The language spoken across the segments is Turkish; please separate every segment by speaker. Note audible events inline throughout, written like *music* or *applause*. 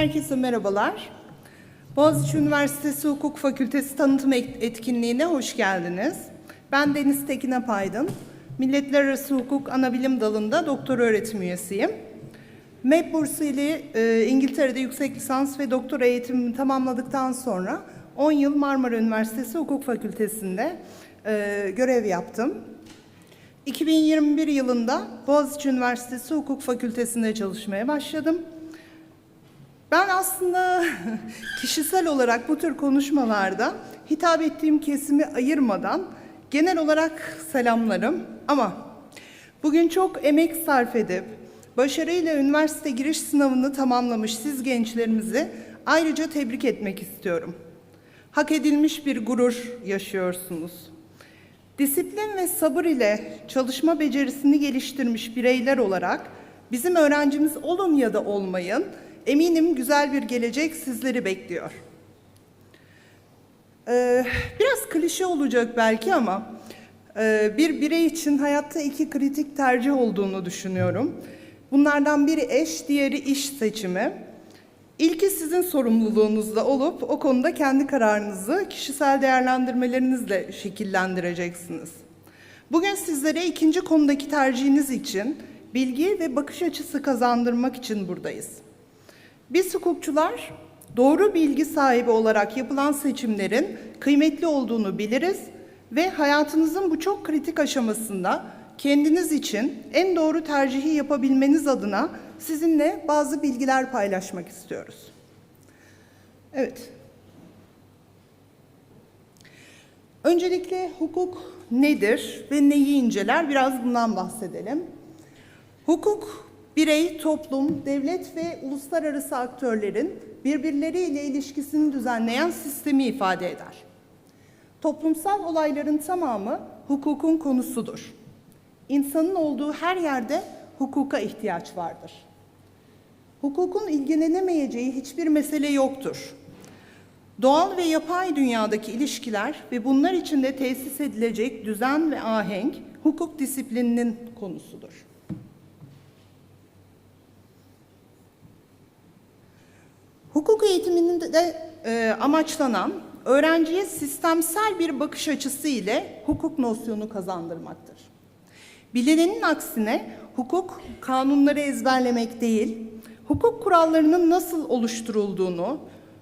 Speaker 1: Herkese merhabalar. Boğaziçi Üniversitesi Hukuk Fakültesi tanıtım et- etkinliğine hoş geldiniz. Ben Deniz Tekin Apaydın. Milletler Arası Hukuk Anabilim Dalı'nda doktor öğretim üyesiyim. MEP bursu ile e, İngiltere'de yüksek lisans ve doktora eğitimimi tamamladıktan sonra 10 yıl Marmara Üniversitesi Hukuk Fakültesi'nde e, görev yaptım. 2021 yılında Boğaziçi Üniversitesi Hukuk Fakültesi'nde çalışmaya başladım. Ben aslında *laughs* kişisel olarak bu tür konuşmalarda hitap ettiğim kesimi ayırmadan genel olarak selamlarım ama bugün çok emek sarf edip başarıyla üniversite giriş sınavını tamamlamış siz gençlerimizi ayrıca tebrik etmek istiyorum. Hak edilmiş bir gurur yaşıyorsunuz. Disiplin ve sabır ile çalışma becerisini geliştirmiş bireyler olarak bizim öğrencimiz olun ya da olmayın, eminim güzel bir gelecek sizleri bekliyor. Ee, biraz klişe olacak belki ama e, bir birey için hayatta iki kritik tercih olduğunu düşünüyorum. Bunlardan biri eş, diğeri iş seçimi. İlki sizin sorumluluğunuzda olup o konuda kendi kararınızı kişisel değerlendirmelerinizle şekillendireceksiniz. Bugün sizlere ikinci konudaki tercihiniz için bilgi ve bakış açısı kazandırmak için buradayız. Biz hukukçular doğru bilgi sahibi olarak yapılan seçimlerin kıymetli olduğunu biliriz ve hayatınızın bu çok kritik aşamasında kendiniz için en doğru tercihi yapabilmeniz adına sizinle bazı bilgiler paylaşmak istiyoruz. Evet. Öncelikle hukuk nedir ve neyi inceler? Biraz bundan bahsedelim. Hukuk, birey, toplum, devlet ve uluslararası aktörlerin birbirleriyle ilişkisini düzenleyen sistemi ifade eder. Toplumsal olayların tamamı hukukun konusudur. İnsanın olduğu her yerde hukuka ihtiyaç vardır. Hukukun ilgilenemeyeceği hiçbir mesele yoktur. Doğal ve yapay dünyadaki ilişkiler ve bunlar içinde tesis edilecek düzen ve ahenk hukuk disiplininin konusudur. Hukuk eğitiminde de e, amaçlanan öğrenciye sistemsel bir bakış açısı ile hukuk nosyonu kazandırmaktır. Bilinenin aksine hukuk kanunları ezberlemek değil, hukuk kurallarının nasıl oluşturulduğunu,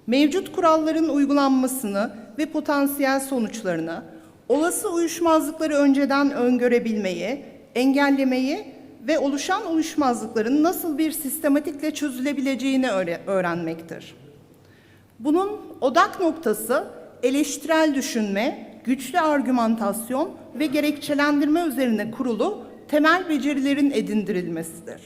Speaker 1: mevcut kuralların uygulanmasını ve potansiyel sonuçlarını, olası uyuşmazlıkları önceden öngörebilmeyi, engellemeyi ve oluşan uyuşmazlıkların nasıl bir sistematikle çözülebileceğini öğre- öğrenmektir. Bunun odak noktası eleştirel düşünme, güçlü argümantasyon ve gerekçelendirme üzerine kurulu temel becerilerin edindirilmesidir.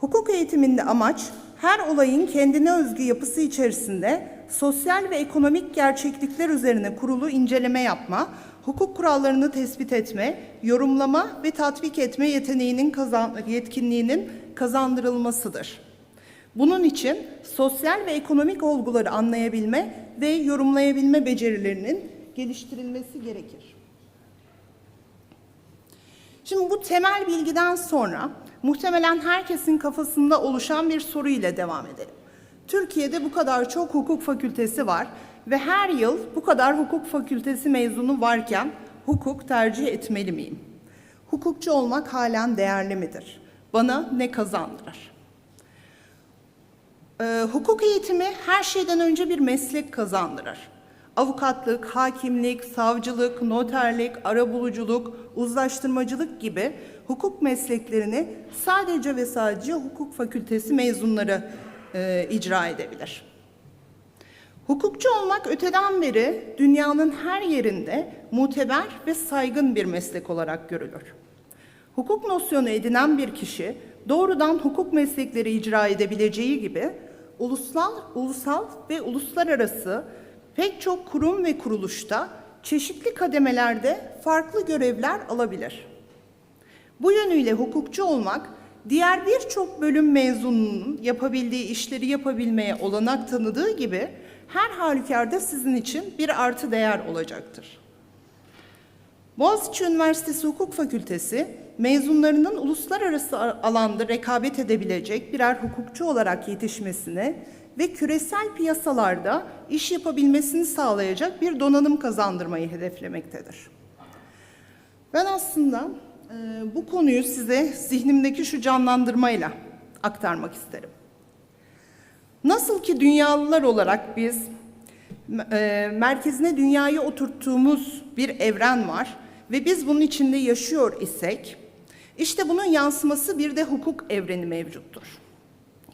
Speaker 1: Hukuk eğitiminde amaç her olayın kendine özgü yapısı içerisinde sosyal ve ekonomik gerçeklikler üzerine kurulu inceleme yapma, hukuk kurallarını tespit etme, yorumlama ve tatbik etme yeteneğinin kazan yetkinliğinin kazandırılmasıdır. Bunun için sosyal ve ekonomik olguları anlayabilme ve yorumlayabilme becerilerinin geliştirilmesi gerekir. Şimdi bu temel bilgiden sonra muhtemelen herkesin kafasında oluşan bir soru ile devam edelim. Türkiye'de bu kadar çok hukuk fakültesi var ve her yıl bu kadar hukuk fakültesi mezunu varken hukuk tercih etmeli miyim? Hukukçu olmak halen değerli midir? Bana ne kazandırır? Ee, hukuk eğitimi her şeyden önce bir meslek kazandırır. Avukatlık, hakimlik, savcılık, noterlik, arabuluculuk, uzlaştırmacılık gibi hukuk mesleklerini sadece ve sadece hukuk fakültesi mezunları e, icra edebilir. Hukukçu olmak öteden beri dünyanın her yerinde muteber ve saygın bir meslek olarak görülür. Hukuk nosyonu edinen bir kişi doğrudan hukuk meslekleri icra edebileceği gibi ulusal, ulusal ve uluslararası pek çok kurum ve kuruluşta çeşitli kademelerde farklı görevler alabilir. Bu yönüyle hukukçu olmak diğer birçok bölüm mezununun yapabildiği işleri yapabilmeye olanak tanıdığı gibi her halükarda sizin için bir artı değer olacaktır. Boğaziçi Üniversitesi Hukuk Fakültesi mezunlarının uluslararası alanda rekabet edebilecek birer hukukçu olarak yetişmesini ve küresel piyasalarda iş yapabilmesini sağlayacak bir donanım kazandırmayı hedeflemektedir. Ben aslında e, bu konuyu size zihnimdeki şu canlandırmayla aktarmak isterim. Nasıl ki dünyalılar olarak biz e, merkezine dünyayı oturttuğumuz bir evren var ve biz bunun içinde yaşıyor isek, işte bunun yansıması bir de hukuk evreni mevcuttur.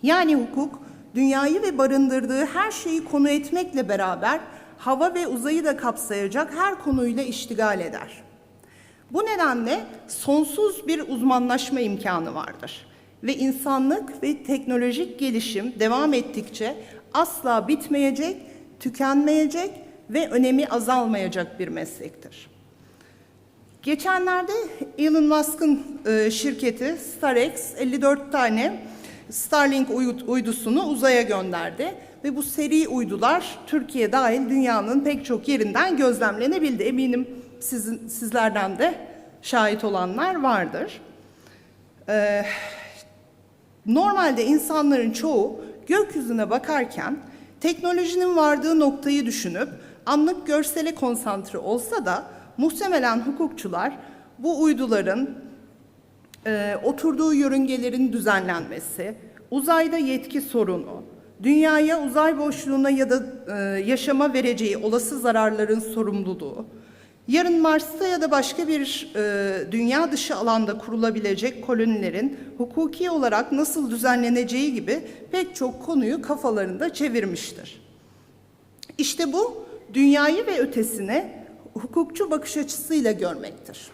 Speaker 1: Yani hukuk, dünyayı ve barındırdığı her şeyi konu etmekle beraber hava ve uzayı da kapsayacak her konuyla iştigal eder. Bu nedenle sonsuz bir uzmanlaşma imkanı vardır. Ve insanlık ve teknolojik gelişim devam ettikçe asla bitmeyecek, tükenmeyecek ve önemi azalmayacak bir meslektir. Geçenlerde Elon Musk'ın e, şirketi StarX 54 tane Starlink uydusunu uzaya gönderdi ve bu seri uydular Türkiye dahil dünyanın pek çok yerinden gözlemlenebildi. Eminim sizin sizlerden de şahit olanlar vardır. Ee, normalde insanların çoğu gökyüzüne bakarken teknolojinin vardığı noktayı düşünüp anlık görsele konsantre olsa da muhtemelen hukukçular bu uyduların e, oturduğu yörüngelerin düzenlenmesi, uzayda yetki sorunu, dünyaya uzay boşluğuna ya da e, yaşama vereceği olası zararların sorumluluğu, yarın Mars'ta ya da başka bir e, dünya dışı alanda kurulabilecek kolonilerin hukuki olarak nasıl düzenleneceği gibi pek çok konuyu kafalarında çevirmiştir. İşte bu dünyayı ve ötesine hukukçu bakış açısıyla görmektir.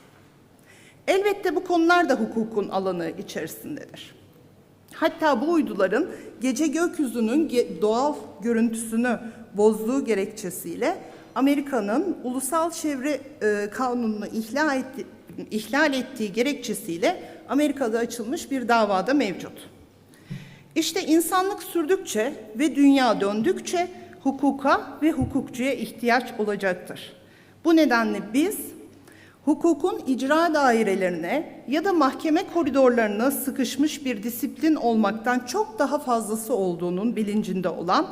Speaker 1: Elbette bu konular da hukukun alanı içerisindedir. Hatta bu uyduların gece gökyüzünün doğal görüntüsünü bozduğu gerekçesiyle Amerika'nın ulusal çevre e, kanununu ihlal, etti, ihlal ettiği gerekçesiyle Amerika'da açılmış bir davada mevcut. İşte insanlık sürdükçe ve dünya döndükçe hukuka ve hukukçuya ihtiyaç olacaktır. Bu nedenle biz hukukun icra dairelerine ya da mahkeme koridorlarına sıkışmış bir disiplin olmaktan çok daha fazlası olduğunun bilincinde olan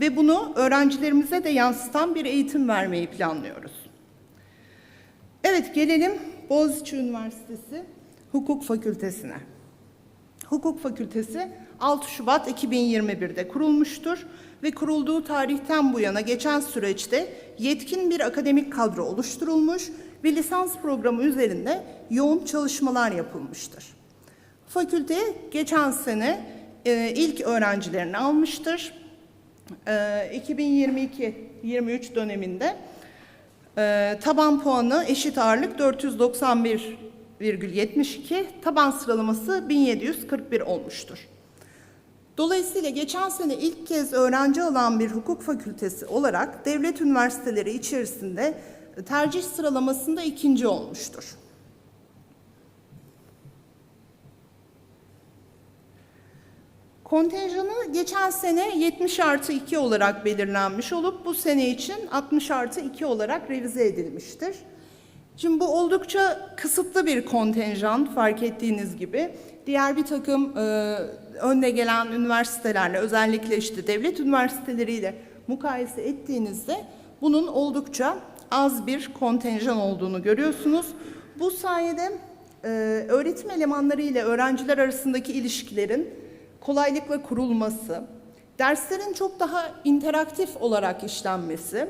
Speaker 1: ve bunu öğrencilerimize de yansıtan bir eğitim vermeyi planlıyoruz. Evet gelelim Boğaziçi Üniversitesi Hukuk Fakültesine. Hukuk Fakültesi 6 Şubat 2021'de kurulmuştur ve kurulduğu tarihten bu yana geçen süreçte yetkin bir akademik kadro oluşturulmuş ve lisans programı üzerinde yoğun çalışmalar yapılmıştır. Fakülte geçen sene e, ilk öğrencilerini almıştır. E, 2022-23 döneminde e, taban puanı eşit ağırlık 491,72, taban sıralaması 1741 olmuştur. Dolayısıyla geçen sene ilk kez öğrenci alan bir hukuk fakültesi olarak devlet üniversiteleri içerisinde tercih sıralamasında ikinci olmuştur. Kontenjanı geçen sene 70 artı 2 olarak belirlenmiş olup bu sene için 60 artı 2 olarak revize edilmiştir. Şimdi bu oldukça kısıtlı bir kontenjan fark ettiğiniz gibi. Diğer bir takım e, önde gelen üniversitelerle özellikle işte devlet üniversiteleriyle mukayese ettiğinizde bunun oldukça az bir kontenjan olduğunu görüyorsunuz. Bu sayede e, öğretim elemanları ile öğrenciler arasındaki ilişkilerin kolaylıkla kurulması, derslerin çok daha interaktif olarak işlenmesi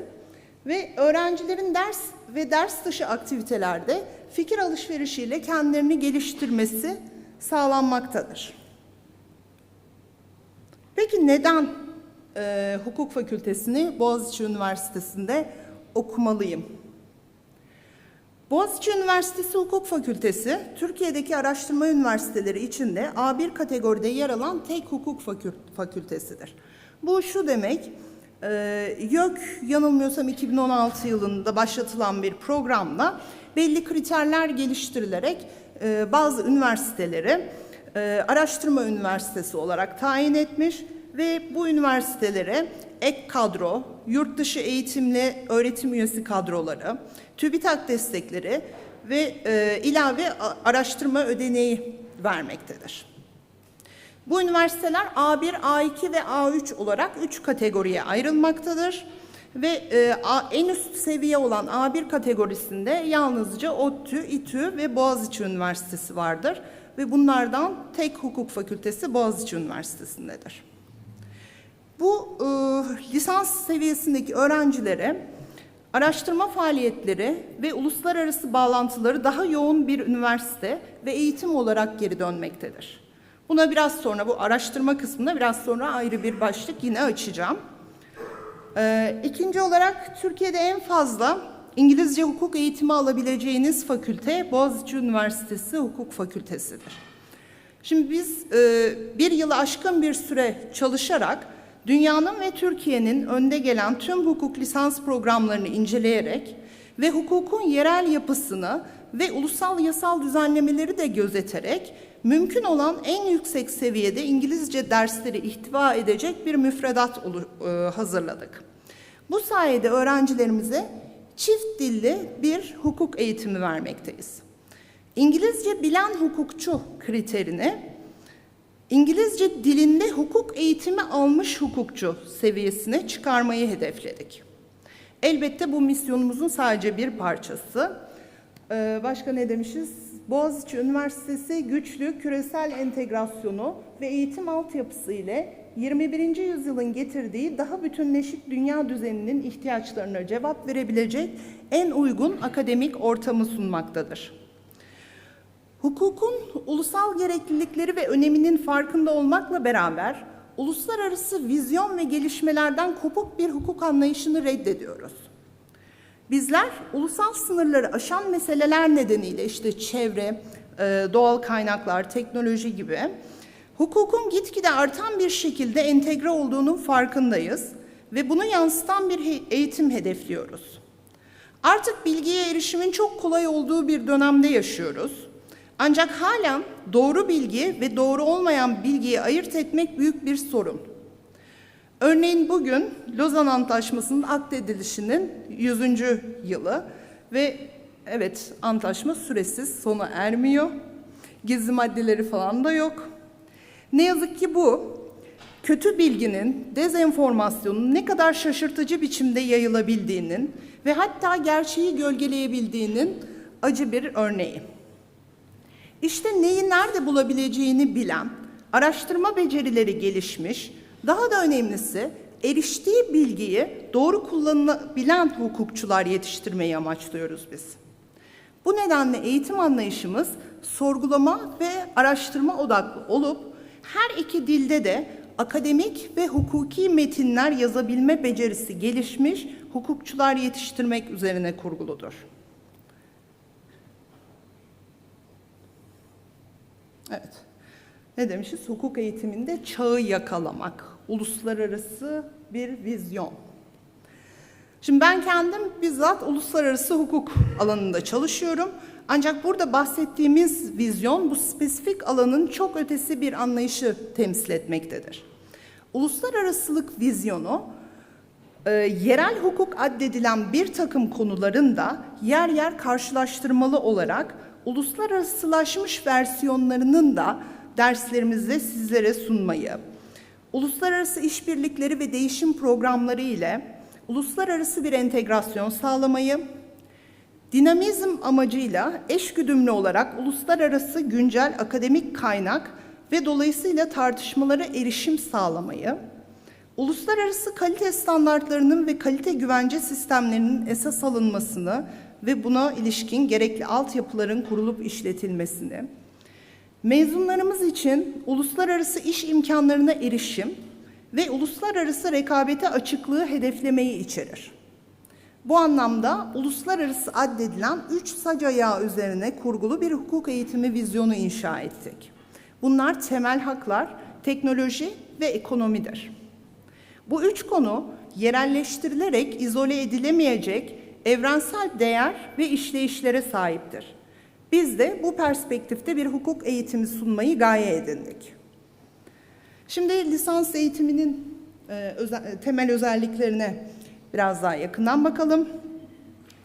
Speaker 1: ve öğrencilerin ders ve ders dışı aktivitelerde fikir alışverişiyle kendilerini geliştirmesi sağlanmaktadır. Peki neden e, hukuk fakültesini Boğaziçi Üniversitesi'nde okumalıyım? Boğaziçi Üniversitesi Hukuk Fakültesi, Türkiye'deki araştırma üniversiteleri içinde A1 kategoride yer alan tek hukuk fakültesidir. Bu şu demek, e, YÖK yanılmıyorsam 2016 yılında başlatılan bir programla belli kriterler geliştirilerek e, bazı üniversiteleri e, araştırma üniversitesi olarak tayin etmiş ve bu üniversitelere ek kadro, yurt dışı eğitimli öğretim üyesi kadroları, TÜBİTAK destekleri ve e, ilave araştırma ödeneği vermektedir. Bu üniversiteler A1, A2 ve A3 olarak üç kategoriye ayrılmaktadır. Ve e, A- en üst seviye olan A1 kategorisinde yalnızca ODTÜ, İTÜ ve Boğaziçi Üniversitesi vardır. Ve bunlardan tek hukuk fakültesi Boğaziçi Üniversitesi'ndedir. Bu e, lisans seviyesindeki öğrencilere araştırma faaliyetleri ve uluslararası bağlantıları daha yoğun bir üniversite ve eğitim olarak geri dönmektedir. Buna biraz sonra bu araştırma kısmında biraz sonra ayrı bir başlık yine açacağım. Ee, ikinci olarak Türkiye'de en fazla İngilizce hukuk eğitimi alabileceğiniz fakülte Boğaziçi Üniversitesi Hukuk Fakültesidir. Şimdi biz e, bir yılı aşkın bir süre çalışarak dünyanın ve Türkiye'nin önde gelen tüm hukuk lisans programlarını inceleyerek ve hukukun yerel yapısını ve ulusal yasal düzenlemeleri de gözeterek mümkün olan en yüksek seviyede İngilizce dersleri ihtiva edecek bir müfredat e, hazırladık. Bu sayede öğrencilerimize çift dilli bir hukuk eğitimi vermekteyiz. İngilizce bilen hukukçu kriterini İngilizce dilinde hukuk eğitimi almış hukukçu seviyesine çıkarmayı hedefledik. Elbette bu misyonumuzun sadece bir parçası. Ee, başka ne demişiz? Boğaziçi Üniversitesi güçlü küresel entegrasyonu ve eğitim altyapısı ile 21. yüzyılın getirdiği daha bütünleşik dünya düzeninin ihtiyaçlarına cevap verebilecek en uygun akademik ortamı sunmaktadır. Hukukun ulusal gereklilikleri ve öneminin farkında olmakla beraber uluslararası vizyon ve gelişmelerden kopuk bir hukuk anlayışını reddediyoruz. Bizler ulusal sınırları aşan meseleler nedeniyle işte çevre, e, doğal kaynaklar, teknoloji gibi hukukun gitgide artan bir şekilde entegre olduğunun farkındayız ve bunu yansıtan bir eğitim hedefliyoruz. Artık bilgiye erişimin çok kolay olduğu bir dönemde yaşıyoruz. Ancak halen doğru bilgi ve doğru olmayan bilgiyi ayırt etmek büyük bir sorun. Örneğin bugün Lozan Antlaşması'nın akdedilişinin 100. yılı ve evet antlaşma süresiz sona ermiyor. Gizli maddeleri falan da yok. Ne yazık ki bu kötü bilginin, dezenformasyonun ne kadar şaşırtıcı biçimde yayılabildiğinin ve hatta gerçeği gölgeleyebildiğinin acı bir örneği. İşte neyi nerede bulabileceğini bilen, araştırma becerileri gelişmiş, daha da önemlisi eriştiği bilgiyi doğru kullanabilen hukukçular yetiştirmeyi amaçlıyoruz biz. Bu nedenle eğitim anlayışımız sorgulama ve araştırma odaklı olup her iki dilde de akademik ve hukuki metinler yazabilme becerisi gelişmiş hukukçular yetiştirmek üzerine kurguludur. Evet. Ne demişiz? Hukuk eğitiminde çağı yakalamak, uluslararası bir vizyon. Şimdi ben kendim bizzat uluslararası hukuk alanında çalışıyorum. Ancak burada bahsettiğimiz vizyon bu spesifik alanın çok ötesi bir anlayışı temsil etmektedir. Uluslararasılık vizyonu e, yerel hukuk addedilen bir takım konuların da yer yer karşılaştırmalı olarak uluslararasılaşmış versiyonlarının da derslerimizde sizlere sunmayı, uluslararası işbirlikleri ve değişim programları ile uluslararası bir entegrasyon sağlamayı, dinamizm amacıyla eşgüdümlü olarak uluslararası güncel akademik kaynak ve dolayısıyla tartışmalara erişim sağlamayı, uluslararası kalite standartlarının ve kalite güvence sistemlerinin esas alınmasını ve buna ilişkin gerekli altyapıların kurulup işletilmesini, mezunlarımız için uluslararası iş imkanlarına erişim ve uluslararası rekabete açıklığı hedeflemeyi içerir. Bu anlamda uluslararası addedilen üç sac ayağı üzerine kurgulu bir hukuk eğitimi vizyonu inşa ettik. Bunlar temel haklar, teknoloji ve ekonomidir. Bu üç konu yerelleştirilerek izole edilemeyecek evrensel değer ve işleyişlere sahiptir. Biz de bu perspektifte bir hukuk eğitimi sunmayı gaye edindik. Şimdi lisans eğitiminin e, temel özelliklerine biraz daha yakından bakalım.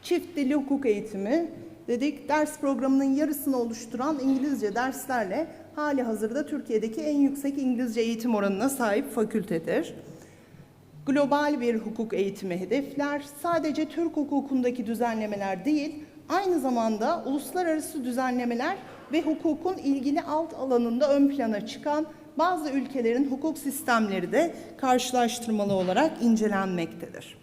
Speaker 1: Çift dilli hukuk eğitimi dedik ders programının yarısını oluşturan İngilizce derslerle hali hazırda Türkiye'deki en yüksek İngilizce eğitim oranına sahip fakültedir. Global bir hukuk eğitimi hedefler. Sadece Türk hukukundaki düzenlemeler değil, aynı zamanda uluslararası düzenlemeler ve hukukun ilgili alt alanında ön plana çıkan bazı ülkelerin hukuk sistemleri de karşılaştırmalı olarak incelenmektedir.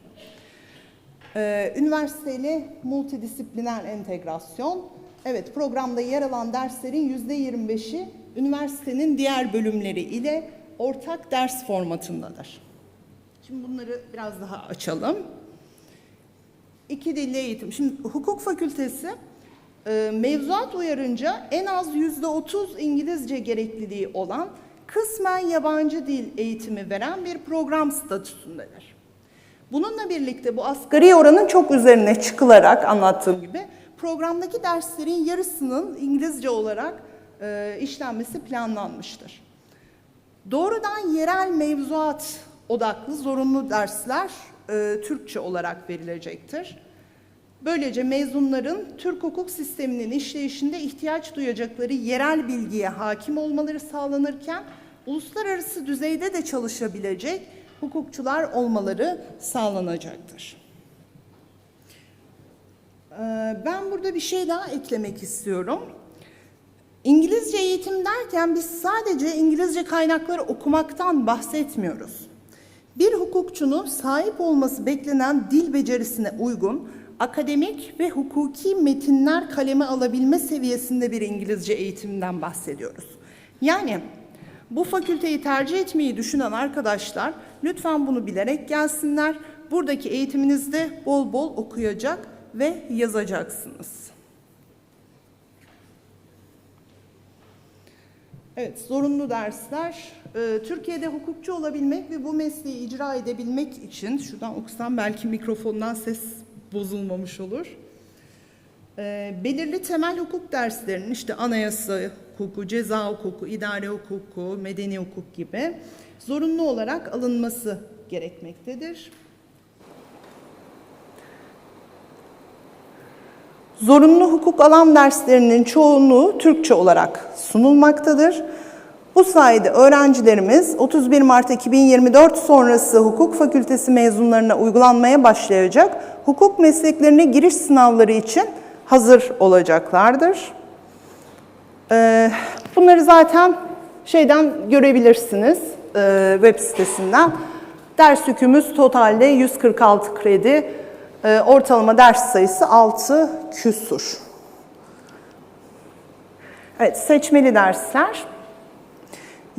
Speaker 1: Ee, üniversiteyle multidisipliner entegrasyon. Evet, programda yer alan derslerin yüzde 25'i üniversitenin diğer bölümleri ile ortak ders formatındadır. Şimdi bunları biraz daha açalım. İki dilli eğitim. Şimdi hukuk fakültesi e, mevzuat uyarınca en az yüzde otuz İngilizce gerekliliği olan kısmen yabancı dil eğitimi veren bir program statüsündedir. Bununla birlikte bu asgari oranın çok üzerine çıkılarak anlattığım gibi programdaki derslerin yarısının İngilizce olarak e, işlenmesi planlanmıştır. Doğrudan yerel mevzuat odaklı zorunlu dersler e, Türkçe olarak verilecektir. Böylece mezunların Türk hukuk sisteminin işleyişinde ihtiyaç duyacakları yerel bilgiye hakim olmaları sağlanırken uluslararası düzeyde de çalışabilecek hukukçular olmaları sağlanacaktır. Ee, Ben burada bir şey daha eklemek istiyorum. İngilizce eğitim derken biz sadece İngilizce kaynakları okumaktan bahsetmiyoruz. Bir hukukçunun sahip olması beklenen dil becerisine uygun akademik ve hukuki metinler kaleme alabilme seviyesinde bir İngilizce eğitimden bahsediyoruz. Yani bu fakülteyi tercih etmeyi düşünen arkadaşlar lütfen bunu bilerek gelsinler. Buradaki eğitiminizde bol bol okuyacak ve yazacaksınız. Evet, zorunlu dersler. Ee, Türkiye'de hukukçu olabilmek ve bu mesleği icra edebilmek için, şuradan okusam belki mikrofondan ses bozulmamış olur. Ee, belirli temel hukuk derslerinin işte anayasa hukuku, ceza hukuku, idare hukuku, medeni hukuk gibi zorunlu olarak alınması gerekmektedir. Zorunlu hukuk alan derslerinin çoğunluğu Türkçe olarak sunulmaktadır. Bu sayede öğrencilerimiz 31 Mart 2024 sonrası hukuk fakültesi mezunlarına uygulanmaya başlayacak hukuk mesleklerine giriş sınavları için hazır olacaklardır. Ee, Bunları zaten şeyden görebilirsiniz e, web sitesinden. Ders yükümüz totalde 146 kredi, e, ortalama ders sayısı 6 küsur. Evet, seçmeli dersler.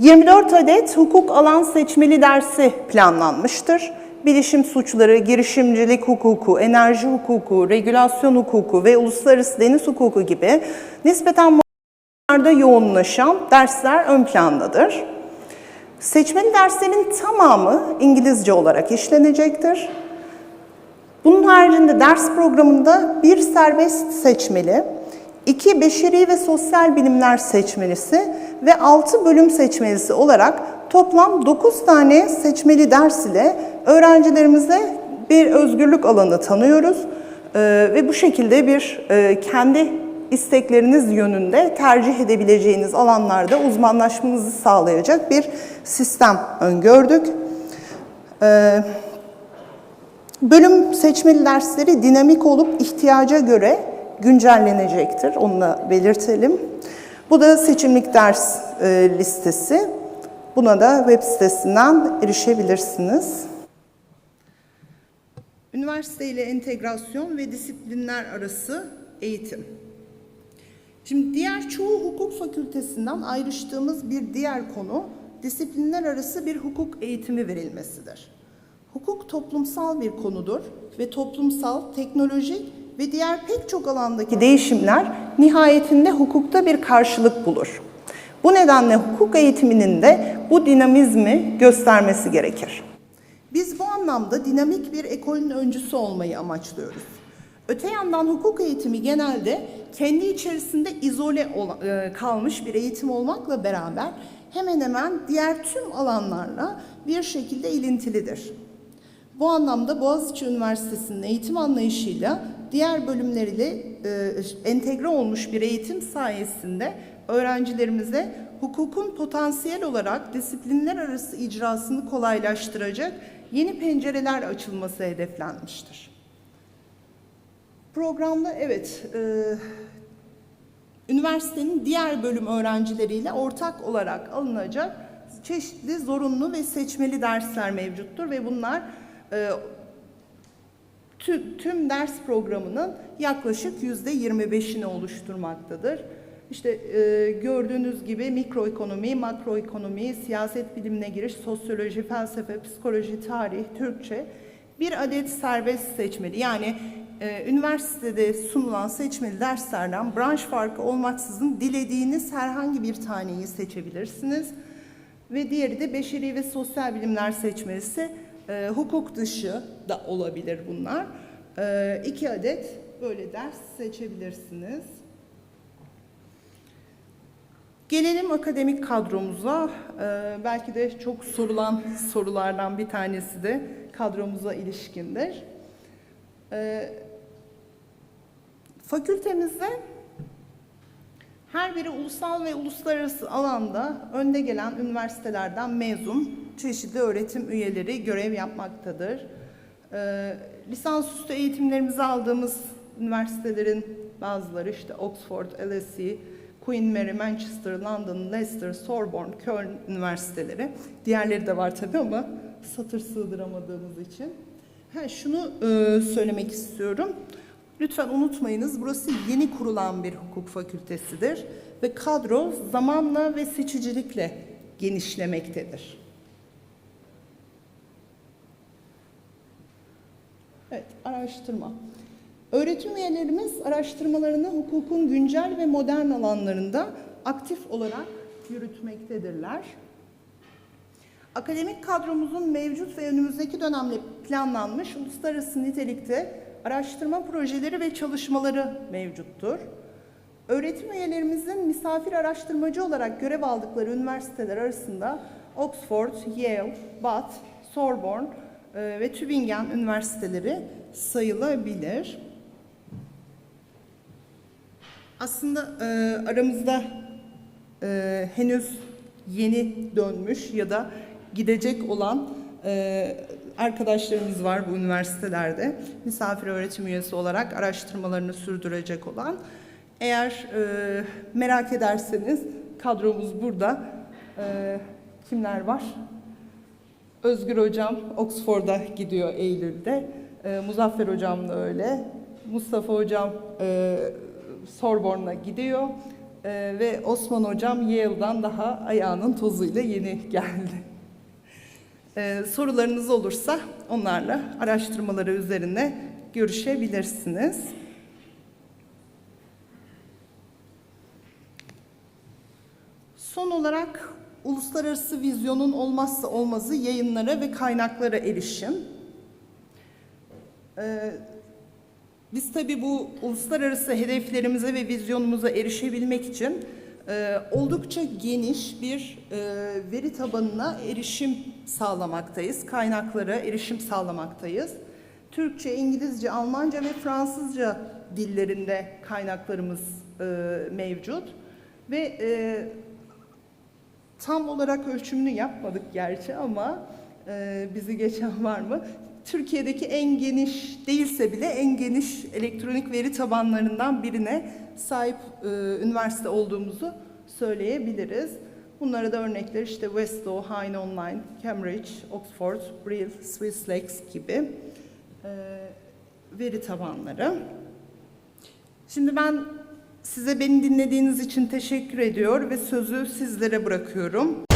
Speaker 1: 24 adet hukuk alan seçmeli dersi planlanmıştır. Bilişim suçları, girişimcilik hukuku, enerji hukuku, regülasyon hukuku ve uluslararası deniz hukuku gibi nispeten da yoğunlaşan dersler ön plandadır. Seçmeli derslerin tamamı İngilizce olarak işlenecektir. Bunun haricinde ders programında bir serbest seçmeli, iki beşeri ve sosyal bilimler seçmelisi ve altı bölüm seçmelisi olarak toplam 9 tane seçmeli ders ile öğrencilerimize bir özgürlük alanı tanıyoruz. Ee, ve bu şekilde bir e, kendi istekleriniz yönünde tercih edebileceğiniz alanlarda uzmanlaşmanızı sağlayacak bir sistem öngördük. Ee, bölüm seçmeli dersleri dinamik olup ihtiyaca göre güncellenecektir. Onu da belirtelim. Bu da seçimlik ders e, listesi. Buna da web sitesinden erişebilirsiniz. Üniversite ile entegrasyon ve disiplinler arası eğitim. Şimdi diğer çoğu hukuk fakültesinden ayrıştığımız bir diğer konu disiplinler arası bir hukuk eğitimi verilmesidir. Hukuk toplumsal bir konudur ve toplumsal, teknolojik ve diğer pek çok alandaki değişimler nihayetinde hukukta bir karşılık bulur. Bu nedenle hukuk eğitiminin de bu dinamizmi göstermesi gerekir. Biz bu anlamda dinamik bir ekolün öncüsü olmayı amaçlıyoruz. Öte yandan hukuk eğitimi genelde kendi içerisinde izole e, kalmış bir eğitim olmakla beraber hemen hemen diğer tüm alanlarla bir şekilde ilintilidir. Bu anlamda Boğaziçi Üniversitesi'nin eğitim anlayışıyla diğer bölümleriyle e, entegre olmuş bir eğitim sayesinde öğrencilerimize hukukun potansiyel olarak disiplinler arası icrasını kolaylaştıracak yeni pencereler açılması hedeflenmiştir. Programda evet, e, üniversitenin diğer bölüm öğrencileriyle ortak olarak alınacak çeşitli zorunlu ve seçmeli dersler mevcuttur ve bunlar e, tüm, tüm ders programının yaklaşık yüzde 25'ini oluşturmaktadır. İşte e, gördüğünüz gibi mikroekonomi, makroekonomi, siyaset bilimine giriş, sosyoloji, felsefe, psikoloji, tarih, Türkçe bir adet serbest seçmeli yani e, üniversitede sunulan seçmeli derslerden branş farkı olmaksızın dilediğiniz herhangi bir taneyi seçebilirsiniz. Ve diğeri de beşeri ve sosyal bilimler seçmelisi. E, hukuk dışı da olabilir bunlar. E, iki adet böyle ders seçebilirsiniz. Gelelim akademik kadromuza. Ee, belki de çok sorulan *laughs* sorulardan bir tanesi de kadromuza ilişkindir. Ee, fakültemizde her biri ulusal ve uluslararası alanda önde gelen üniversitelerden mezun çeşitli öğretim üyeleri görev yapmaktadır. Ee, lisansüstü eğitimlerimizi aldığımız üniversitelerin bazıları işte Oxford, LSE, Queen Mary, Manchester, London, Leicester, Sorbonne, Köln üniversiteleri. Diğerleri de var tabii ama satır sığdıramadığımız için. Ha, şunu e, söylemek istiyorum. Lütfen unutmayınız burası yeni kurulan bir hukuk fakültesidir ve kadro zamanla ve seçicilikle genişlemektedir. Evet, araştırma. Öğretim üyelerimiz araştırmalarını hukukun güncel ve modern alanlarında aktif olarak yürütmektedirler. Akademik kadromuzun mevcut ve önümüzdeki dönemde planlanmış uluslararası nitelikte araştırma projeleri ve çalışmaları mevcuttur. Öğretim üyelerimizin misafir araştırmacı olarak görev aldıkları üniversiteler arasında Oxford, Yale, Bath, Sorbonne e, ve Tübingen üniversiteleri sayılabilir. Aslında e, aramızda e, henüz yeni dönmüş ya da gidecek olan e, arkadaşlarımız var bu üniversitelerde. Misafir öğretim üyesi olarak araştırmalarını sürdürecek olan. Eğer e, merak ederseniz kadromuz burada. E, kimler var? Özgür Hocam Oxford'a gidiyor Eylül'de. E, Muzaffer Hocam da öyle. Mustafa Hocam e, Sorbonne'a gidiyor. E, ve Osman Hocam Yale'dan daha ayağının tozuyla yeni geldi. E, sorularınız olursa onlarla araştırmaları üzerine görüşebilirsiniz. Son olarak uluslararası vizyonun olmazsa olmazı yayınlara ve kaynaklara erişim. Ee, biz tabii bu uluslararası hedeflerimize ve vizyonumuza erişebilmek için oldukça geniş bir e, veri tabanına erişim sağlamaktayız. Kaynaklara erişim sağlamaktayız. Türkçe, İngilizce, Almanca ve Fransızca dillerinde kaynaklarımız e, mevcut. Ve e, tam olarak ölçümünü yapmadık gerçi ama bizi geçen var mı? Türkiye'deki en geniş değilse bile en geniş elektronik veri tabanlarından birine sahip e, üniversite olduğumuzu söyleyebiliriz. Bunlara da örnekler işte Westo, Hein Online, Cambridge, Oxford, Brill, Swisslex gibi e, veri tabanları. Şimdi ben size beni dinlediğiniz için teşekkür ediyor ve sözü sizlere bırakıyorum.